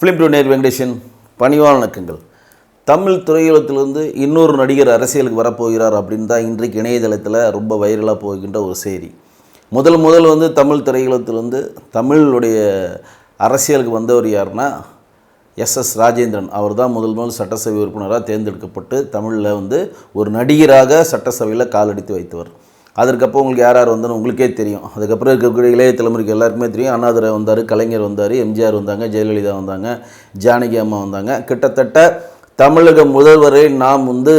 Film டூனியர் Venkatesan பணிவான வணக்கங்கள் தமிழ் திரையுலகத்திலிருந்து இன்னொரு நடிகர் அரசியலுக்கு வரப்போகிறார் அப்படின்னு தான் இன்றைக்கு இணையதளத்தில் ரொம்ப வைரலாக போகின்ற ஒரு செய்தி. முதல் முதல் வந்து தமிழ் திரையுலகத்திலிருந்து தமிழுடைய அரசியலுக்கு வந்தவர் யாருன்னா எஸ் எஸ் ராஜேந்திரன். அவர் தான் முதல் முதல் சட்டசபை உறுப்பினராக தேர்ந்தெடுக்கப்பட்டு தமிழில் வந்து ஒரு நடிகராக சட்டசபையில் காலடித்து வைத்தவர். அதற்கப்போ உங்களுக்கு யார் யார் வந்தாலும் உங்களுக்கே தெரியும். அதுக்கப்புறம் இருக்கக்கூடிய இளைய தலைமுறைக்கு எல்லாருக்குமே தெரியும். அண்ணாதுரை வந்தார் கலைஞர் வந்தார் எம்ஜிஆர் வந்தாங்க ஜெயலலிதா வந்தாங்க ஜானகி அம்மா வந்தாங்க. கிட்டத்தட்ட தமிழக முதல்வரை நாம் வந்து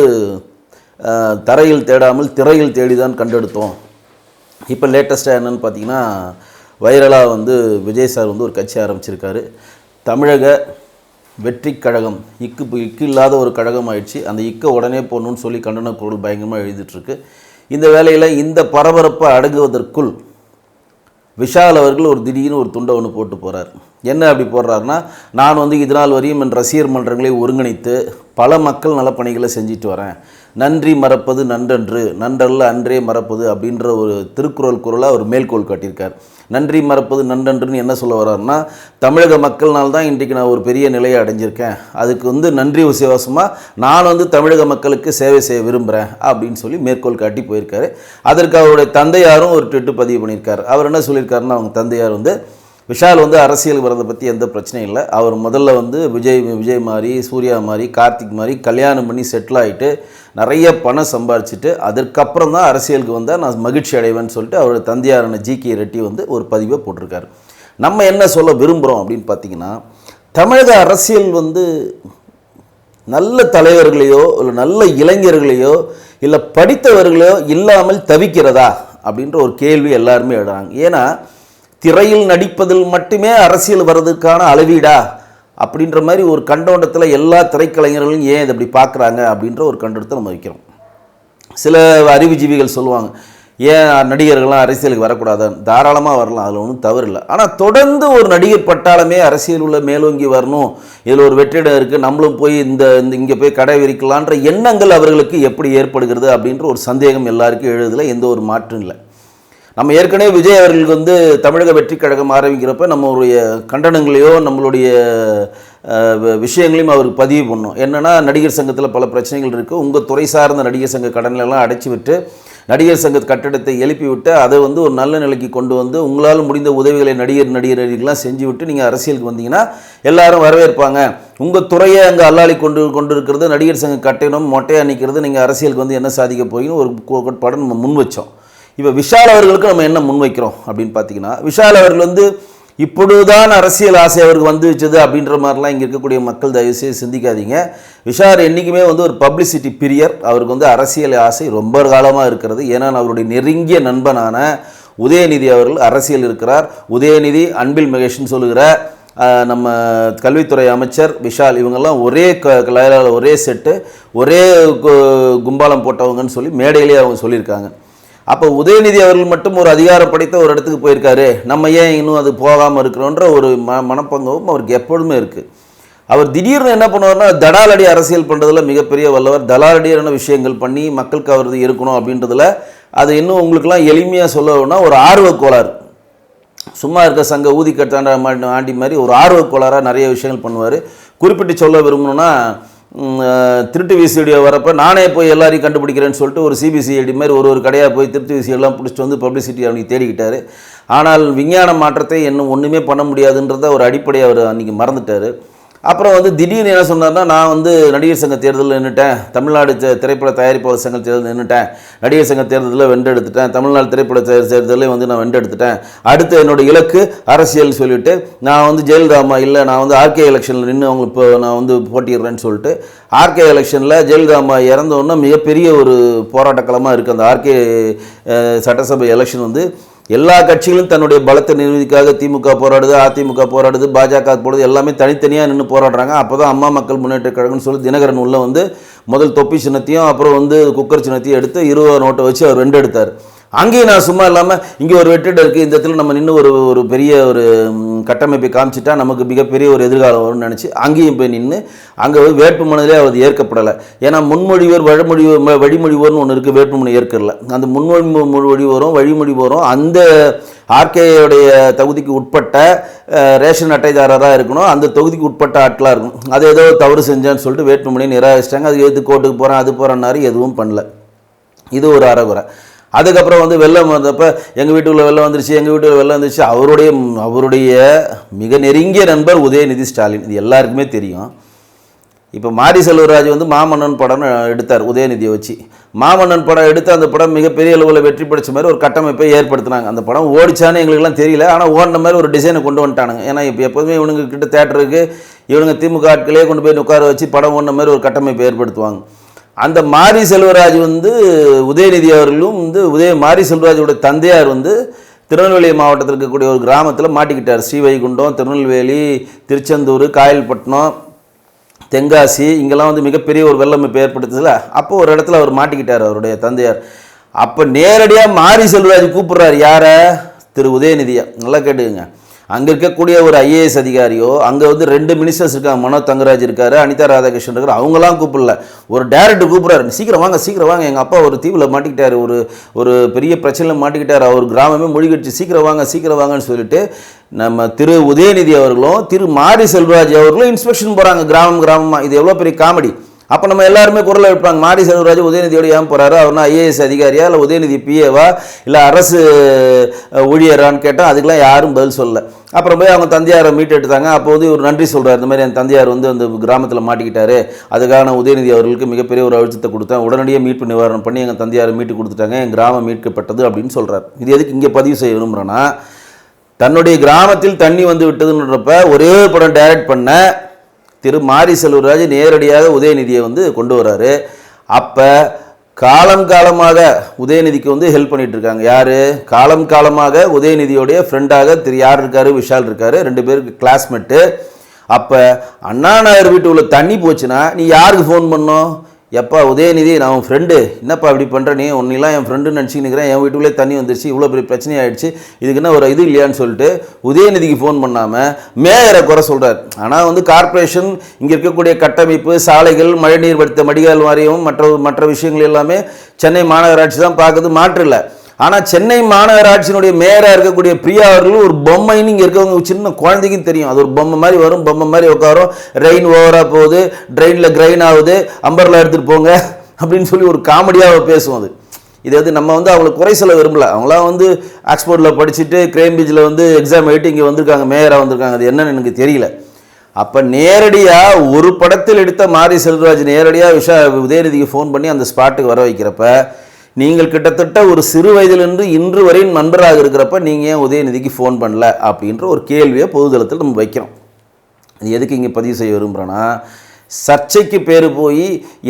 தரையில் தேடாமல் திரையில் தேடி தான் கண்டெடுத்தோம். இப்போ லேட்டஸ்ட்டாக என்னன்னு பார்த்தீங்கன்னா வைரலாக வந்து விஜய் சார் வந்து ஒரு கட்சி ஆரம்பிச்சிருக்காரு. தமிழக வெற்றி கழகம் இக்கு இக்கு இல்லாத ஒரு கழகம் ஆயிடுச்சு. அந்த இக்கை உடனே போகணுன்னு சொல்லி கண்டன குரல் பயங்கரமாக எழுதிட்டுருக்கு இந்த வேலையில் இந்த பரபரப்பை அடங்குவதற்குள் விஷால் அவர்கள் ஒரு திடீர்னு ஒரு துண்டை ஒன்று போட்டு போகிறார் என்ன அப்படி போடுறாருன்னா நான் வந்து இதனால் வரையும் என் ரசிகர் மன்றங்களை ஒருங்கிணைத்து பல மக்கள் நலப்பணிகளை செஞ்சுட்டு வரேன். நன்றி மறப்பது நன்றன்று நன்றல்ல அன்றே மறப்பது அப்படின்ற ஒரு திருக்குறள் குரலாக அவர் மேல்கோள் காட்டியிருக்கார். நன்றி மறப்பது நன்றன்றுன்னு என்ன சொல்ல வர்றாருன்னா தமிழக மக்கள்னால் தான் இன்றைக்கு நான் ஒரு பெரிய நிலையை அடைஞ்சிருக்கேன். அதுக்கு வந்து நன்றி விசுவாசமாக நான் வந்து தமிழக மக்களுக்கு சேவை செய்ய விரும்புகிறேன் அப்படின்னு சொல்லி மேற்கோள் காட்டி போயிருக்காரு. அதற்கு அவருடைய தந்தையாரும் ஒரு ட்விட்டு பதிவு பண்ணியிருக்காரு. அவர் என்ன சொல்லியிருக்காருன்னா அவங்க தந்தையார் வந்து விஷால் வந்து அரசியல் வரதை பற்றி எந்த பிரச்சனையும் இல்லை. அவர் முதல்ல வந்து விஜய் விஜய் மாதிரி சூர்யா மாதிரி கார்த்திக் மாதிரி கல்யாணம் பண்ணி செட்டில் ஆகிட்டு நிறைய பணம் சம்பாரிச்சிட்டு அதற்கப்புறம் தான் அரசியலுக்கு வந்தால் நான் மகிழ்ச்சி அடைவேன்னு சொல்லிட்டு அவரோட தந்தையாரான ஜி கே ரெட்டி வந்து ஒரு பதிவை போட்டிருக்காரு. நம்ம என்ன சொல்ல விரும்புகிறோம் அப்படின்னு பார்த்தீங்கன்னா தமிழக அரசியல் வந்து நல்ல தலைவர்களையோ இல்லை நல்ல இளைஞர்களையோ இல்லை படித்தவர்களையோ இல்லாமல் தவிக்கிறதா அப்படின்ற ஒரு கேள்வி எல்லாருமே எழுறாங்க ஏன்னா திரையில் நடிப்பதில் மட்டுமே அரசியல் வர்றதுக்கான அளவீடா? அப்படின்ற மாதிரி ஒரு கண்டோண்டத்தில் எல்லா திரைக்கலைஞர்களும் ஏன் இதை அப்படி பார்க்குறாங்க அப்படின்ற ஒரு கண்டோட்டத்தை நம்ம வைக்கிறோம். சில அறிவுஜீவிகள் சொல்லுவாங்க ஏன் நடிகர்கள்லாம் அரசியலுக்கு வரக்கூடாதுன்னு தாராளமாக வரலாம் அதில் ஒன்றும் தவறு இல்லை. ஆனால் தொடர்ந்து ஒரு நடிகர் பட்டாலுமே அரசியல் உள்ள மேலோங்கி வரணும் இதில் ஒரு வெற்றிடம் இருக்குது நம்மளும் போய் இந்த இந்த இங்கே போய் கடை விரிக்கலான்ற எண்ணங்கள் அவர்களுக்கு எப்படி ஏற்படுகிறது அப்படின்ற ஒரு சந்தேகம் எல்லாருக்கும் எழுதுல எந்த ஒரு மாற்றும் இல்லை. நம்ம ஏற்கனவே விஜய் அவர்களுக்கு வந்து தமிழக வெற்றி கழகம் ஆரம்பிக்கிறப்ப நம்மளுடைய கண்டனங்களையோ நம்மளுடைய விஷயங்களையும் அவருக்கு பதிவு பண்ணோம். என்னென்னா நடிகர் சங்கத்தில் பல பிரச்சனைகள் இருக்குது உங்கள் துறை சார்ந்த நடிகர் சங்க கடன்களெல்லாம் அடைச்சி விட்டு நடிகர் சங்க கட்டடத்தை எழுப்பி விட்டு அதை வந்து ஒரு நல்ல நிலைக்கு கொண்டு வந்து உங்களால் முடிந்த உதவிகளை நடிகர் நடிகர்கள்லாம் செஞ்சு விட்டு நீங்கள் அரசியலுக்கு வந்தீங்கன்னா எல்லாரும் வரவேற்பாங்க. உங்கள் துறையை அங்கே அல்லாளி கொண்டு கொண்டு இருக்கிறது நடிகர் சங்க கட்டணம் மொட்டையாக நிற்கிறது நீங்கள் அரசியலுக்கு வந்து என்ன சாதிக்க போகிறீங்கன்னு ஒரு கோட்பாடு நம்ம முன் வச்சோம். இப்போ விஷால் அவர்களுக்கு நம்ம என்ன முன்வைக்கிறோம் அப்படின்னு பார்த்தீங்கன்னா விஷால் அவர்கள் வந்து இப்பொழுதுதான் அரசியல் ஆசை அவருக்கு வந்து வச்சது அப்படின்ற மாதிரிலாம் இங்கே இருக்கக்கூடிய மக்கள் தயவுசெய்து சிந்திக்காதீங்க. விஷால் என்றைக்குமே வந்து ஒரு பப்ளிசிட்டி பிரியர். அவருக்கு வந்து அரசியல் ஆசை ரொம்ப காலமாக இருக்கிறது. ஏன்னா அவருடைய நெருங்கிய நண்பனான உதயநிதி அவர்கள் அரசியல் இருக்கிறார். உதயநிதி அன்பில் மகேஷ்னு சொல்லுகிற நம்ம கல்வித்துறை அமைச்சர் விஷால் இவங்கெல்லாம் ஒரே க ஒரே செட்டு ஒரே கு- கும்பாலம் போட்டவங்கன்னு சொல்லி மேடையிலேயே அவங்க சொல்லியிருக்காங்க. அப்போ உதயநிதி அவர்கள் மட்டும் ஒரு அதிகாரம் படைத்த ஒரு இடத்துக்கு போயிருக்காரு. நம்ம ஏன் இன்னும் அது போகாமல் இருக்கிறோன்ற ஒரு ம மனப்பங்கவும் அவருக்கு எப்பொழுதுமே இருக்குது அவர் திடீர்னு என்ன பண்ணுவார்னா தடாலடி அரசியல் பண்ணுறதுல மிகப்பெரிய வல்லவர். தடாலடியான விஷயங்கள் பண்ணி மக்களுக்கு அவரது இருக்கணும் அப்படின்றதுல அது இன்னும் உங்களுக்குலாம் எளிமையாக சொல்லணும்னா ஒரு ஆர்வ கோளாறு. சும்மா இருக்க சங்க ஊதி கட்டாண்ட ஆண்டி மாதிரி ஒரு ஆர்வ கோளாறாக நிறைய விஷயங்கள் பண்ணுவார். குறிப்பிட்டு சொல்ல விரும்பணும்னா திருட்டு விசிடியோ வரப்போ நானே போய் எல்லாரையும் கண்டுபிடிக்கிறேன்னு சொல்லிட்டு ஒரு சிபிசிஐடி மாதிரி ஒரு ஒரு கடையாக போய் திருட்டு விசி பிடிச்சிட்டு வந்து பப்ளிசிட்டி அவனுக்கு தேடிக்கிட்டார். ஆனால் விஞ்ஞான மாற்றத்தை இன்னும் ஒன்றுமே பண்ண முடியாதுன்றத ஒரு அடிப்படையை அவர் அன்றைக்கி மறந்துட்டார். அப்புறம் வந்து திடீர்னு என்ன சொன்னார்னா நான் வந்து நடிகர் சங்க தேர்தலில் நின்றுட்டேன் தமிழ்நாடு திரைப்பட தயாரிப்பாளர் சங்க தேர்தல் நின்றுட்டேன் நடிகர் சங்க தேர்தலில் வென்றெடுத்துட்டேன். தமிழ்நாடு திரைப்பட தேர்தலையும் தேர்தலில் வந்து நான் வென்றெடுத்துட்டேன். அடுத்து என்னோட இலக்கு அரசியல் சொல்லிவிட்டு நான் வந்து ஜெயலலிதாமா இல்லை நான் வந்து ஆர்கே எலெக்ஷனில் நின்று அவங்க இப்போ நான் வந்து போட்டிடுறேன்னு சொல்லிட்டு ஆர்கே எலெக்ஷனில் ஜெயலலிதாமா இறந்தோன்னா மிகப்பெரிய ஒரு போராட்டக்களமாக இருக்குது அந்த ஆர்கே சட்டசபை எலெக்ஷன் வந்து எல்லா கட்சிகளும் தன்னுடைய பலத்தை நிரூபிக்காக திமுக போராடுது அதிமுக போராடுது பாஜக போடுது எல்லாமே தனித்தனியாக நின்று போராடுறாங்க. அப்போ தான் அம்மா மக்கள் முன்னேற்ற கழகம்னு சொல்லி தினகரன் உள்ள வந்து முதல் தொப்பி சின்னத்தையும் அப்புறம் வந்து குக்கர் சின்னத்தையும் எடுத்து இருபது நோட்டை வச்சு அவர் ரெண்டு எடுத்தார். அங்கேயும் நான் சும்மா இல்லாமல் இங்கே ஒரு வெற்றிடம் இருக்குது இந்த இடத்துல நம்ம நின்று ஒரு ஒரு பெரிய ஒரு கட்டமைப்பை காமிச்சிட்டா நமக்கு மிகப்பெரிய ஒரு எதிர்காலம் வரும்னு நினச்சி அங்கேயும் போய் நின்று அங்கே வந்து வேட்புமனுலே அது ஏற்கப்படலை. ஏன்னா முன்மொழிவர் வழிமொழிவர் ம- ஒன்று இருக்குது வேட்புமனு ஏற்கல அந்த முன்மொழி முழுமொழி வரும் வழிமொழி வரும் அந்த ஆர்கேயுடைய தகுதிக்கு உட்பட்ட ரேஷன் அட்டைதாரராக இருக்கணும். அந்த தொகுதிக்கு உட்பட்ட ஆட்களாக இருக்கும் அது ஏதோ தவறு செஞ்சான்னு சொல்லிட்டு வேட்புமனையை நிராகரிச்சிட்டாங்க. அது எது கோர்ட்டுக்கு போகிறேன் அது போகிறேன்னாரு எதுவும் பண்ணல. இது ஒரு அறகுறை. அதுக்கப்புறம் வந்து வெள்ளம் வந்தப்போ எங்கள் வீட்டுக்குள்ளே வெள்ளம் வந்துருச்சு எங்கள் வீட்டுல வெள்ளம் வந்துருச்சு. அவருடைய அவருடைய மிக நெருங்கிய நண்பர் உதயநிதி ஸ்டாலின். இது எல்லாருக்குமே தெரியும். இப்போ மாரி செல்வராஜ் வந்து மாமன்னன் படம் எடுத்தார் உதயநிதியை வச்சு. மாமன்னன் படம் எடுத்து அந்த படம் மிகப்பெரிய அளவில் வெற்றி படைச்ச மாதிரி ஒரு கட்டமைப்பை ஏற்படுத்தினாங்க. அந்த படம் ஓடிச்சான்னு எங்களுக்குலாம் தெரியல. ஆனால் ஓடின மாதிரி ஒரு டிசைனை கொண்டு வந்துட்டானுங்க. ஏன்னா இப்போ எப்போதுமே இவனுங்க கிட்ட தேட்டருக்கு இவனுங்க திமுக ஆட்களே கொண்டு போய் உட்கார வச்சு படம் ஓடின மாதிரி ஒரு கட்டமைப்பை ஏற்படுத்துவாங்க. அந்த மாரி செல்வராஜ் வந்து உதயநிதி அவர்களும் வந்து உதய மாரி செல்வராஜோட தந்தையார் வந்து திருநெல்வேலி மாவட்டத்தில் இருக்கக்கூடிய ஒரு கிராமத்தில் மாட்டிக்கிட்டார். ஸ்ரீவைகுண்டம் திருநெல்வேலி திருச்செந்தூர் காயல்பட்டினம் தென்காசி இங்கெல்லாம் வந்து மிகப்பெரிய ஒரு வெள்ளமைப்பு ஏற்படுத்துதுல. அப்போ ஒரு இடத்துல அவர் மாட்டிக்கிட்டார் அவருடைய தந்தையார். அப்போ நேரடியாக மாரி செல்வராஜ் கூப்பிட்றாரு. யாரை? திரு உதயநிதியை. நல்லா கேட்டுக்குங்க. அங்கே இருக்கக்கூடிய ஒரு ஐஏஎஸ் அதிகாரியோ அங்கே வந்து ரெண்டு மினிஸ்டர்ஸ் இருக்காங்க மனோ தங்கராஜ் இருக்காரு அனிதா ராதாகிருஷ்ணன் இருக்காரு அவங்களாம் கூப்பிடல. ஒரு டேரக்டர் கூப்பிட்றாரு. சீக்கிரம் வாங்க சீக்கிரம் வாங்க. எங்கள் அப்பா ஒரு தீவில் மாட்டிக்கிட்டார் ஒரு ஒரு பெரிய பிரச்சனையில் மாட்டிக்கிட்டார் அவர் கிராமமே மொழிகடிச்சு. சீக்கிரம் வாங்க சீக்கிரம் வாங்கன்னு சொல்லிட்டு நம்ம திரு உதயநிதி அவர்களும் திரு மாரி செல்வராஜ் அவர்களும் இன்ஸ்பெக்ஷன் போகிறாங்க கிராமம் கிராமமாக இது எவ்வளோ பெரிய காமெடி. அப்போ நம்ம எல்லாருமே குரல் வைப்பாங்க மாடி செல்வராஜ் உதயநிதியோட ஏன் போகிறாரு அவர்னா ஐஏஎஸ் அதிகாரியா இல்லை உதயநிதி பிஏவா இல்லை அரசு ஊழியரான்னு கேட்டால் அதுக்கெல்லாம் யாரும் பதில் சொல்லலை. அப்புறம் போய் அவங்க தந்தையாரை மீட்டு எடுத்தாங்க. அப்போ வந்து ஒரு நன்றி சொல்கிறார் இந்த மாதிரி என் தந்தையார் வந்து அந்த கிராமத்தில் மாட்டிக்கிட்டாரு. அதுக்கான உதயநிதி அவர்களுக்கு மிகப்பெரிய ஒரு அழுத்தத்தை கொடுத்தேன். உடனடியே மீட்பு நிவாரணம் பண்ணி எங்கள் தந்தையாரை மீட்டு கொடுத்துட்டாங்க. என் கிராமம் மீட்கப்பட்டது அப்படின்னு சொல்கிறார் இது எதுக்கு இங்கே பதிவு செய்ய விரும்புகிறேன்னா தன்னுடைய கிராமத்தில் தண்ணி வந்து விட்டதுன்றப்ப ஒரே படம் டைரக்ட் பண்ண திரு மாரி செல்வராஜ் நேரடியாக உதயநிதியை வந்து கொண்டு வராரு. அப்போ காலம் காலமாக உதயநிதிக்கு வந்து ஹெல்ப் பண்ணிகிட்டு இருக்காங்க. யார்? காலம் காலமாக உதயநிதியோடைய ஃப்ரெண்டாக திரு யார் இருக்கார்? விஷால் இருக்கார். ரெண்டு பேருக்கு கிளாஸ்மேட்டு அப்போ அண்ணா நகர் வீட்டு உள்ள தண்ணி போச்சுன்னா நீ யாருக்கு ஃபோன் பண்ணோம் எப்பா உதயநிதி நான் உன் ஃப்ரெண்டு என்னப்பா இப்படி பண்ணுற நீ? உன்னையெல்லாம் என் ஃப்ரெண்டுன்னு நினச்சிக்கிறேன் என் வீட்டுக்குள்ளே தண்ணி வந்துருச்சு. இவ்வளோ பெரிய பிரச்சனை ஆயிடுச்சு இதுக்கு என்ன ஒரு இது இல்லையான்னு சொல்லிட்டு உதயநிதிக்கு ஃபோன் பண்ணாமல் மேயரை குறை சொல்கிறார் ஆனால் வந்து கார்ப்பரேஷன் இங்கே இருக்கக்கூடிய கட்டமைப்பு சாலைகள் மழைநீர் படுத்த மடிகால் வாரியம் மற்ற மற்ற விஷயங்கள் எல்லாமே சென்னை மாநகராட்சி தான் பார்க்குறது மாற்றில்லை ஆனால் சென்னை மாநகராட்சியினுடைய மேயராக இருக்கக்கூடிய பிரியா அவர்கள் ஒரு பொம்மைன்னு இங்கே இருக்கவங்க சின்ன குழந்தைக்கும் தெரியும். அது ஒரு பொம்மை மாதிரி வரும் பொம்மை மாதிரி உட்காரும். ரெயின் ஓவராக போகுது ட்ரெயினில் கிரைன் ஆகுது அம்பர்லாம் எடுத்துகிட்டு போங்க அப்படின்னு சொல்லி ஒரு காமெடியாக பேசுவோம் அது. இது வந்து நம்ம வந்து அவங்களை குறை சொல்ல விரும்பல. அவங்களாம் வந்து ஆக்ஸ்போர்ட்டில் படிச்சுட்டு கிரேம்பீச்சில் வந்து எக்ஸாம் எழுதி இங்கே வந்திருக்காங்க மேயராக வந்திருக்காங்க. அது என்னன்னு எனக்கு தெரியல. அப்போ நேரடியாக ஒரு படத்தில் எடுத்த மாரி செல்வராஜ் நேரடியாக விஷா உதயநிதிக்கு ஃபோன் பண்ணி அந்த ஸ்பாட்டுக்கு வர வைக்கிறப்ப நீங்கள் கிட்டத்தட்ட ஒரு சிறு வயதிலிருந்து இன்று வரையும் நண்பராக இருக்கிறப்ப நீங்கள் ஏன் உதயநிதிக்கு ஃபோன் பண்ணல அப்படின்ற ஒரு கேள்வியை பொதுதளத்தில் நம்ம வைக்கிறோம். இது எதுக்கு இங்கே பதிவு செய்ய விரும்புகிறேன்னா சர்ச்சைக்கு பேர் போய்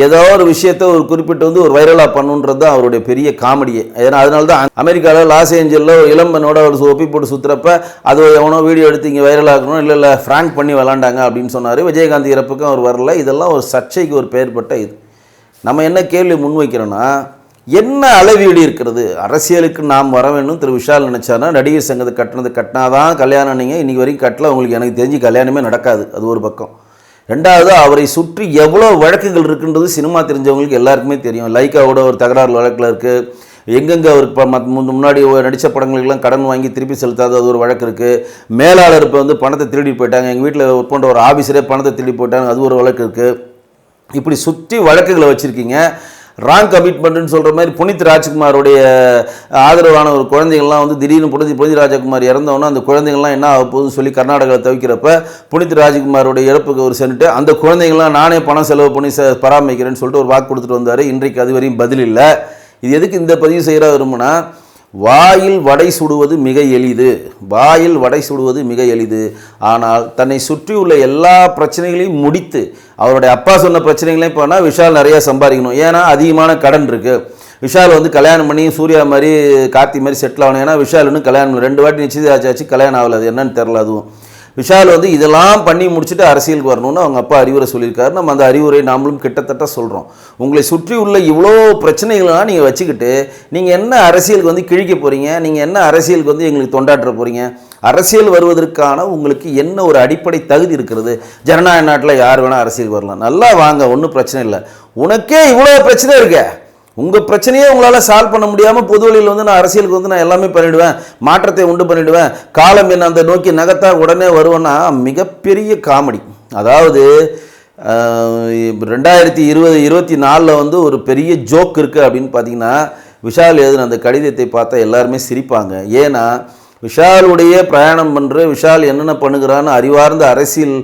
ஏதோ ஒரு விஷயத்த ஒரு குறிப்பிட்டு வந்து ஒரு வைரலாக பண்ணுன்றது தான் அவருடைய பெரிய காமெடியே. ஏன்னா அதனால தான் அமெரிக்காவில் லாஸ் ஏஞ்சலில் ஒரு இளம்பனோட ஒரு ஒப்பி போட்டு சுற்றுறப்ப அது எவனோ வீடியோ எடுத்து இங்கே வைரலாகணும் இல்லை இல்லை ஃப்ராங்க் பண்ணி விளாண்டாங்க அப்படின்னு சொன்னார். விஜயகாந்த் இறப்புக்கும் அவர் வரல. இதெல்லாம் ஒரு சர்ச்சைக்கு ஒரு பெயர்பட்ட இது. நம்ம என்ன கேள்வி முன்வைக்கிறோன்னா என்ன அளவீடு இருக்கிறது? அரசியலுக்கு நாம் வர வேண்டும். திரு. விஷால் நினைச்சாருன்னா நடிகர் சங்கத்தை கட்டினது கட்டினாதான் கல்யாணம் நீங்கள் இன்றைக்கி வரைக்கும் கட்டல. உங்களுக்கு எனக்கு தெரிஞ்சு கல்யாணமே நடக்காது. அது ஒரு பக்கம். ரெண்டாவது அவரை சுற்றி எவ்வளோ வழக்குகள் இருக்குன்றது சினிமா தெரிஞ்சவங்களுக்கு எல்லாருக்குமே தெரியும். லைக்காவோட ஒரு தகராறு வழக்கில் இருக்குது எங்கெங்கே அவர் இப்போ மத் முன்னாடி நடித்த படங்களுக்கெல்லாம் கடன் வாங்கி திருப்பி செலுத்தாது அது ஒரு வழக்கு இருக்குது மேலாளர் இப்போ வந்து பணத்தை திருடி போயிட்டாங்க. எங்கள் வீட்டில் ஒர்க் பண்ணுற ஒரு ஆஃபீஸரே பணத்தை திருடி போயிட்டாங்க. அது ஒரு வழக்கு இருக்குது இப்படி சுற்றி வழக்குகளை வச்சுருக்கீங்க. ராங் கமிட்மெண்ட்னு சொல்கிற மாதிரி புனித் ராஜ்குமாரோடைய ஆதரவான ஒரு குழந்தைகள்லாம் வந்து திடீர்னு புனித் புனித் ராஜகுமார் இறந்தவொன்னே அந்த குழந்தைங்கள்லாம் என்ன ஆக போகுதுன்னு சொல்லி கர்நாடகாவில் தவிக்கிறப்ப புனித் ராஜ்குமாரோடைய இறப்புக்கு ஒரு சென்ட்டு அந்த குழந்தைங்களாம் நானே பணம் செலவு பண்ணி ச பராமரிக்கிறேன்னு சொல்லிட்டு ஒரு வாக்கு கொடுத்துட்டு வந்தார். இன்றைக்கு அது வரையும் பதில் இல்லை. இது எதுக்கு இந்த பதிவு செய்கிற விரும்புனா வாயில் வடை சுடுவது மிக எளிது. வாயில் வடை சுடுவது மிக எளிது. ஆனால் தன்னை சுற்றியுள்ள எல்லா பிரச்சனைகளையும் முடித்து அவருடைய அப்பா சொன்ன பிரச்சனைகளையும் போனால் விஷால் நிறைய சம்பாதிக்கணும். ஏன்னா அதிகமான கடன் இருக்குது விஷால் வந்து கல்யாணம் பண்ணி சூர்யா மாதிரி கார்த்தி மாதிரி செட்டில் ஆகணும். ஏன்னா விஷால் இன்னும் கல்யாணம் ரெண்டு வாட்டி நிச்சயதாச்சாச்சு கல்யாணம் ஆகல. அது என்னன்னு தெரில அதுவும். விஷால் வந்து இதெல்லாம் பண்ணி முடிச்சுட்டு அரசியலுக்கு வரணும்னு அவங்க அப்பா அறிவுரை சொல்லியிருக்காரு. நம்ம அந்த அறிவுரை நாமளும் கிட்டத்தட்ட சொல்கிறோம் உங்களை சுற்றி உள்ள இவ்வளோ பிரச்சனைகள்லாம் நீங்கள் வச்சுக்கிட்டு நீங்கள் என்ன அரசியலுக்கு வந்து கிழிக்க போகிறீங்க நீங்கள் என்ன அரசியலுக்கு வந்து எங்களுக்கு தொண்டாற்ற போகிறீங்க அரசியல் வருவதற்கான உங்களுக்கு என்ன ஒரு அடிப்படை தகுதி இருக்கிறது? ஜனநாயக நாட்டில் யார் வேணால் அரசியல் வரலாம். நல்லா வாங்க ஒன்றும் பிரச்சனை இல்லை. உனக்கே இவ்வளோ பிரச்சனை இருக்கே. உங்கள் பிரச்சனையே உங்களால் சால்வ் பண்ண முடியாமல் பொது வழியில் வந்து நான் அரசியலுக்கு வந்து நான் எல்லாமே பண்ணிவிடுவேன் மாற்றத்தை உண்டு பண்ணிவிடுவேன் காலம் என்ன அந்த நோக்கி நகர்த்தா உடனே வருவேன்னா மிகப்பெரிய காமெடி. அதாவது ரெண்டாயிரத்தி இருபது இருபத்தி நாலில் வந்து ஒரு பெரிய ஜோக் இருக்குது அப்படின்னு பார்த்தீங்கன்னா விஷால் எழுதின அந்த கடிதத்தை பார்த்தா எல்லாருமே சிரிப்பாங்க. ஏன்னா விஷாலுடைய பிரயாணம் பண்ணுற விஷால் என்னென்ன பண்ணுகிறான்னு அறிவார்ந்த அரசியல்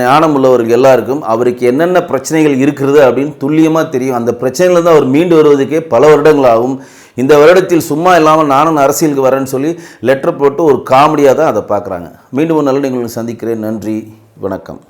ஞானம் உள்ளவர்கள் எல்லாருக்கும் அவருக்கு என்னென்ன பிரச்சனைகள் இருக்கிறது அப்படின்னு துல்லியமாக தெரியும். அந்த பிரச்சனையிலேருந்து அவர் மீண்டு வருவதற்கே பல வருடங்கள் ஆகும் இந்த வருடத்தில் சும்மா இல்லாமல் நானும் அரசியலுக்கு வரேன்னு சொல்லி லெட்டர் போட்டு ஒரு காமெடியாக தான் அதை பார்க்குறாங்க. மீண்டும் ஒரு நல்ல நிகழ்வு சந்திக்கிறேன். நன்றி. வணக்கம்.